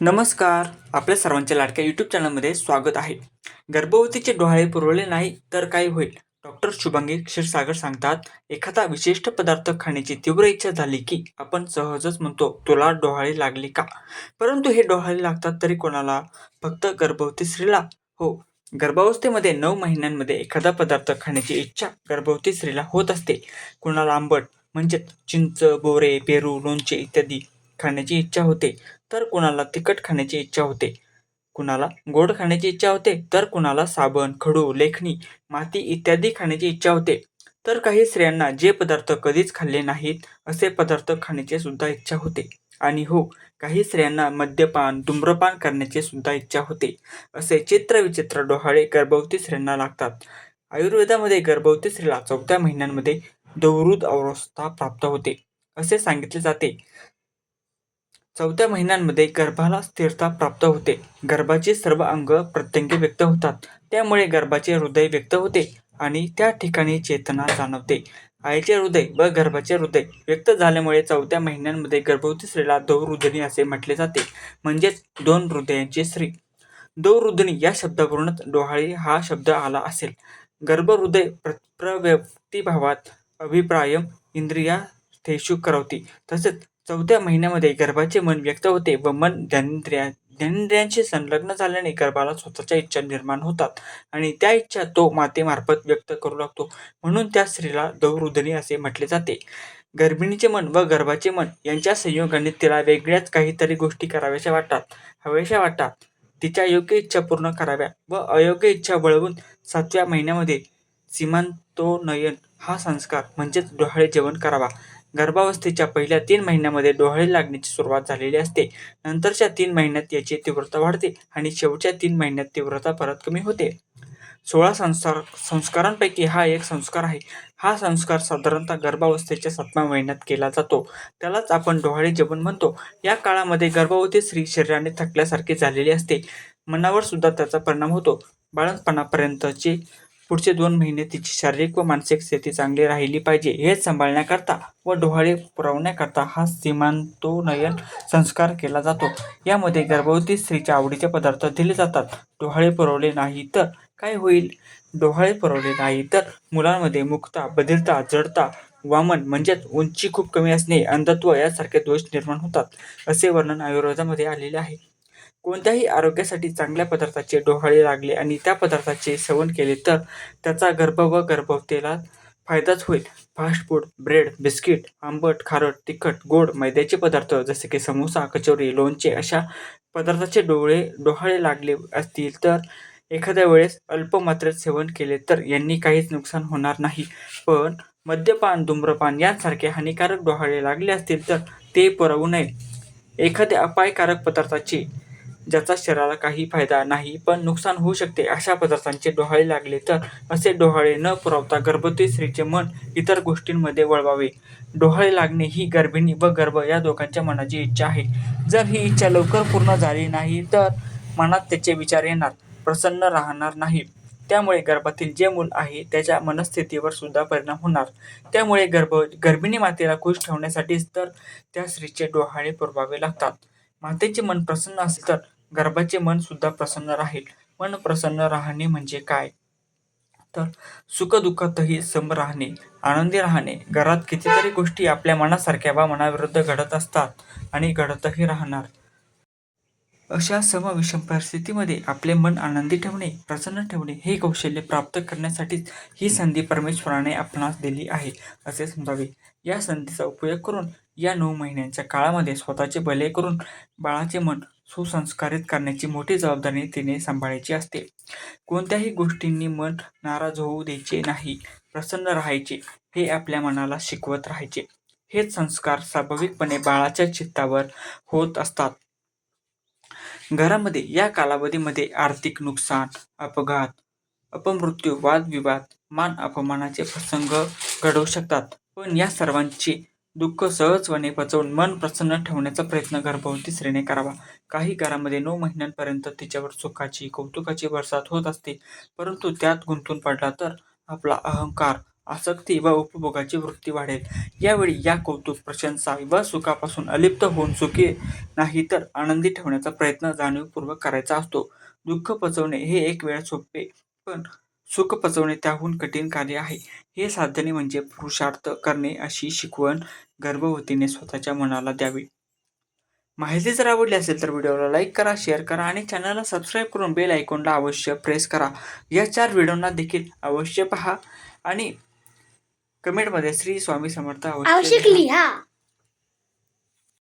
नमस्कार. आपल्या सर्वांच्या लाडक्या यूट्यूब चॅनलमध्ये स्वागत आहे. गर्भवतीचे डोहाळे पुरवले नाही तर काय होईल? डॉक्टर शुभांगी क्षीरसागर सांगतात एखादा विशिष्ट पदार्थ खाण्याची तीव्र इच्छा झाली की आपण सहजच म्हणतो तुला डोहाळे लागले का? परंतु हे डोहाळे लागतात तरी कोणाला? फक्त गर्भवती स्त्रीला? हो. गर्भावस्थेमध्ये नऊ महिन्यांमध्ये एखादा पदार्थ खाण्याची इच्छा गर्भवती स्त्रीला होत असते. कुणाला आंबट म्हणजेच चिंच बोरे पेरू लोणचे इत्यादी खाण्याची इच्छा होते तर कुणाला तिखट खाण्याची इच्छा होते. कुणाला गोड खाण्याची इच्छा होते तर कुणाला साबण खडू लेखणी माती इत्यादी खाण्याची इच्छा होते. तर काही स्त्रियांना जे पदार्थ कधीच खाल्ले नाहीत असे पदार्थ खाण्याची सुद्धा इच्छा होते. आणि हो काही स्त्रियांना मद्यपान धूम्रपान करण्याची सुद्धा इच्छा होते. असे चित्रविचित्र डोहाळे गर्भवती स्त्रियांना लागतात. आयुर्वेदामध्ये गर्भवती स्त्रीला चौथ्या महिन्यांमध्ये दौरुद अवस्था प्राप्त होते. असे सांगितले जाते. चौथ्या महिन्यांमध्ये गर्भाला स्थिरता प्राप्त होते. गर्भाचे सर्व अंग प्रत्यंगी व्यक्त होतात. त्यामुळे गर्भाचे हृदय व्यक्त होते आणि त्या ठिकाणी चेतना जाणवते. आईचे हृदय व गर्भाचे हृदय व्यक्त झाल्यामुळे चौथ्या महिन्यांमध्ये गर्भवती स्त्रीला दौरुदनी असे म्हटले जाते. म्हणजेच दोन हृदयांची स्त्री. दौरुदनी या शब्दावरूनच डोहाळी हा शब्द आला असेल. गर्भहृदय प्रव्यक्तिभावात अभिप्राय इंद्रिया थेशू करवती. तसेच चौथ्या महिन्यामध्ये गर्भाचे मन व्यक्त होते व मन ज्ञानेंद्रिया ज्ञानेंद्रियांशी संलग्न झाल्याने गर्भाला स्वतःच्या इच्छा निर्माण होतात आणि त्या इच्छा तो मातेमार्फत व्यक्त करू लागतो. म्हणून त्या स्त्रीला दौरुधनी असे म्हटले जाते. गर्भिणीचे मन व गर्भाचे मन यांच्या संयोगाने तिला वेगळ्याच काहीतरी गोष्टी कराव्याशा वाटतात. हव्याशा वाटतात तिच्या योग्य इच्छा पूर्ण कराव्या व अयोग्य इच्छा वळवून सातव्या महिन्यामध्ये सीमांतोनयन हा संस्कार म्हणजेच डोहाळे जेवण करावा. गर्भावस्थेच्या पहिल्या तीन महिन्यामध्ये डोहाळे लागण्याची सुरुवात झालेली असते. नंतरच्या तीन महिन्यात याची तीव्रता वाढते आणि शेवटच्या तीन महिन्यात तीव्रता परत कमी होते. सोळा संस्कार संस्कारांपैकी हा एक संस्कार आहे. हा संस्कार साधारणतः गर्भावस्थेच्या सातव्या महिन्यात केला जातो. त्यालाच आपण डोहाळे जेवण म्हणतो. या काळामध्ये गर्भवती स्त्री शरीराने थकल्यासारखी झालेली असते. मनावर सुद्धा त्याचा परिणाम होतो. बाळंतपणापर्यंतचे पुढचे दोन महिने तिची शारीरिक व मानसिक स्थिती चांगली राहिली पाहिजे हे सांभाळण्याकरता व डोहाळे पुरवण्याकरता हा सीमांतोनयन संस्कार केला जातो. यामध्ये गर्भवती स्त्रीच्या आवडीचे पदार्थ दिले जातात. डोहाळे पुरवले नाही तर काय होईल? डोहाळे पुरवले नाही तर मुलांमध्ये मुक्ता बधिरता जडता वामन म्हणजेच उंची खूप कमी असणे अंधत्व यासारखे दोष निर्माण होतात असे वर्णन आयुर्वेदामध्ये आलेले आहे. कोणत्याही आरोग्यासाठी चांगल्या पदार्थाचे डोहाळे लागले आणि त्या पदार्थाचे सेवन केले तर त्याचा गर्भ व गर्भवतीला फायदाच होईल. फास्ट फूड ब्रेड बिस्किट आंबट खारट तिखट गोड मैद्याचे पदार्थ जसे की समोसा कचोरी लोणचे अशा पदार्थाचे डोळे डोहाळे लागले असतील तर एखाद्या वेळेस अल्प मात्रेत सेवन केले तर यांनी काहीच नुकसान होणार नाही. पण मद्यपान धूम्रपान यांसारखे हानिकारक डोहाळे लागले असतील तर ते पुरवू नये. एखाद्या अपायकारक पदार्थाची ज्याचा शरीराला काही फायदा नाही पण नुकसान होऊ शकते अशा पदार्थांचे डोहाळे लागले तर असे डोहाळे न पुरवता गर्भवती स्त्रीचे मन इतर गोष्टींमध्ये वळवावे. डोहाळे लागणे ही गर्भिणी व गर्भ या दोघांच्या मनाची इच्छा आहे. जर ही इच्छा लवकर पूर्ण झाली नाही तर मनात त्याचे विचार येणार प्रसन्न राहणार नाही. त्यामुळे गर्भातील जे मूल आहे त्याच्या मनस्थितीवर सुद्धा परिणाम होणार. त्यामुळे गर्भ गर्भिणी मातेला खुश ठेवण्यासाठीच तर त्या स्त्रीचे डोहाळे पुरवावे लागतात. मातेचे मन प्रसन्न असेल तर गर्भाचे मन सुद्धा प्रसन्न राहील. मन प्रसन्न राहणे म्हणजे काय? तर सुखदुःखातही सम राहणे आनंदी राहणे. घरात कितीतरी गोष्टी आपल्या मनासारख्या वा मनाविरुद्ध घडत असतात आणि घडतही राहणार. अशा समविषम परिस्थितीमध्ये आपले मन आनंदी ठेवणे प्रसन्न ठेवणे हे कौशल्य प्राप्त करण्यासाठीच ही संधी परमेश्वराने आपणास दिली आहे असे समजावे. या संधीचा उपयोग करून या नऊ महिन्यांच्या काळामध्ये स्वतःचे भले करून बाळाचे मन सुसंस्कारित करण्याची मोठी जबाबदारी तिने सांभाळायची असते. कोणत्याही गोष्टींनी मन नाराज होऊ द्यायचे नाही प्रसन्न राहायचे हे आपल्या मनाला शिकवत राहायचे. हेच संस्कार स्वाभाविकपणे बाळाच्या चित्तावर होत असतात. घरामध्ये या कालावधीमध्ये आर्थिक नुकसान अपघात अपमृत्यू वादविवाद मान अपमानाचे प्रसंग घडवू शकतात. पण या सर्वांची दुःख सहजपणे पचवून मन प्रसन्न ठेवण्याचा प्रयत्न गर्भवती स्त्रीने करावा. काही घरामध्ये नऊ महिन्यांपर्यंत तिच्यावर सुखाची कौतुकाची बरसात होत असते. परंतु त्यात गुंतून पडला तर आपला अहंकार आसक्ती व उपभोगाची वृत्ती वाढेल. यावेळी या कौतुक प्रशंसा व सुखापासून अलिप्त होऊन सुखी नाही तर आनंदी ठेवण्याचा प्रयत्न जाणीवपूर्वक करायचा असतो. दुःख पचवणे हे एक वेळ सोपे पण सुख पचवणे त्याहून कठीण कार्य आहे. हे साधने म्हणजे पुरुषार्थ करणे अशी शिकवण गर्भवतीने स्वतःच्या मनाला द्यावी. माहिती जर आवडली असेल तर व्हिडिओला लाईक करा शेअर करा आणि चॅनलला सबस्क्राईब करून बेल आयकॉनला अवश्य प्रेस करा. या चार व्हिडिओंना देखील अवश्य पहा आणि कमेंटमध्ये श्री स्वामी समर्थ अवश्य. लिहा.